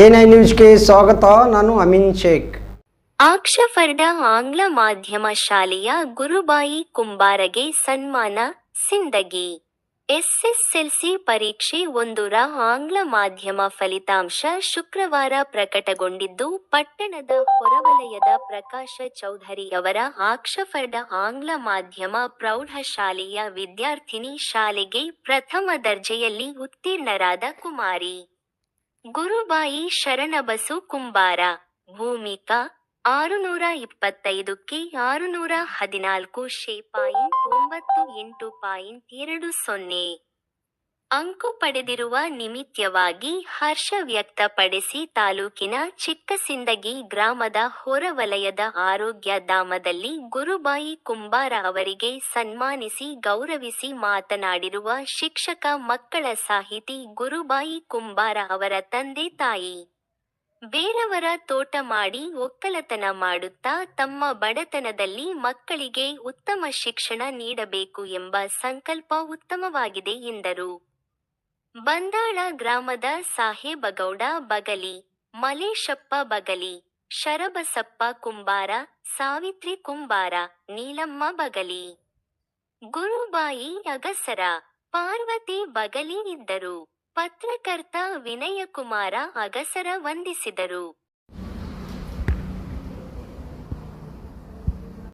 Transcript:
NI ನ್ಯೂಸ್ಗೆ ಸ್ವಾಗತ, ನಾನು ಅಮಿನ್ ಶೇಖ್. ಆಕ್ಷಫರ್ಡ ಆಂಗ್ಲ ಮಾಧ್ಯಮ ಶಾಲೆಯ ಗುರುಬಾಯಿ ಕುಂಬಾರಗೆ ಸನ್ಮಾನ, ಸಿಂದಗಿ. ಎಸ್ಎಸ್ಎಲ್ಸಿ ಪರೀಕ್ಷೆ ಒಂದರ ಆಂಗ್ಲ ಮಾಧ್ಯಮ ಫಲಿತಾಂಶ ಶುಕ್ರವಾರ ಪ್ರಕಟಗೊಂಡಿದ್ದು, ಪಟ್ಟಣದ ಹೊರವಲಯದ ಪ್ರಕಾಶ ಚೌಧರಿಯವರ ಆಕ್ಷಫರ್ಡ ಆಂಗ್ಲ ಮಾಧ್ಯಮ ಪ್ರೌಢಶಾಲೆಯ ವಿದ್ಯಾರ್ಥಿನಿ ಶಾಲೆಗೆ ಪ್ರಥಮ ದರ್ಜೆಯಲ್ಲಿ ಉತ್ತೀರ್ಣರಾದ ಕುಮಾರಿ. ಗುರುಬಾಯಿ ಶರಣಬಸು ಕುಂಬಾರ, ಭೂಮಿಕಾ ಆರುನೂರ ಇಪ್ಪತ್ತೈದಕ್ಕೆ ಆರುನೂರ ಹದಿನಾಲ್ಕು ಶೇ ಪಾಯಿಂಟ್ ಒಂಬತ್ತು ಎಂಟು ಪಾಯಿಂಟ್ ಎರಡು ಸೊನ್ನೆ. ಅಂಕು ಪಡೆದಿರುವ ನಿಮಿತ್ತವಾಗಿ ಹರ್ಷ ವ್ಯಕ್ತಪಡಿಸಿ ತಾಲೂಕಿನ ಚಿಕ್ಕಸಿಂದಗಿ ಗ್ರಾಮದ ಹೊರವಲಯದ ಆರೋಗ್ಯ ಧಾಮದಲ್ಲಿ ಗುರುಬಾಯಿ ಕುಂಬಾರ ಅವರಿಗೆ ಸನ್ಮಾನಿಸಿ ಗೌರವಿಸಿ ಮಾತನಾಡಿರುವ ಶಿಕ್ಷಕ ಮಕ್ಕಳ ಸಾಹಿತಿ ಗುರುಬಾಯಿ ಕುಂಬಾರ ಅವರ ತಂದೆ ತಾಯಿ. ಬೇರವರ ತೋಟ ಮಾಡಿ ಒಕ್ಕಲತನ ಮಾಡುತ್ತಾ ತಮ್ಮ ಬಡತನದಲ್ಲಿ ಮಕ್ಕಳಿಗೆ ಉತ್ತಮ ಶಿಕ್ಷಣ ನೀಡಬೇಕು ಎಂಬ ಸಂಕಲ್ಪ ಉತ್ತಮವಾಗಿದೆ ಎಂದರು. ಬಂದಾಳ ಗ್ರಾಮದ ಸಾಹೇಬಗೌಡ ಬಗಲಿ, ಮಲೇಶಪ್ಪ ಬಗಲಿ, ಶರಬಸಪ್ಪ ಕುಂಬಾರ, ಸಾವಿತ್ರಿ ಕುಂಬಾರ, ನೀಲಮ್ಮ ಬಗಲಿ. ಗುರುಬಾಯಿ ಅಗಸರ, ಪಾರ್ವತಿ ಬಗಲಿ ಇದ್ದರು. ಪತ್ರಕರ್ತ ವಿನಯಕುಮಾರ ಅಗಸರ ವಂದಿಸಿದರು.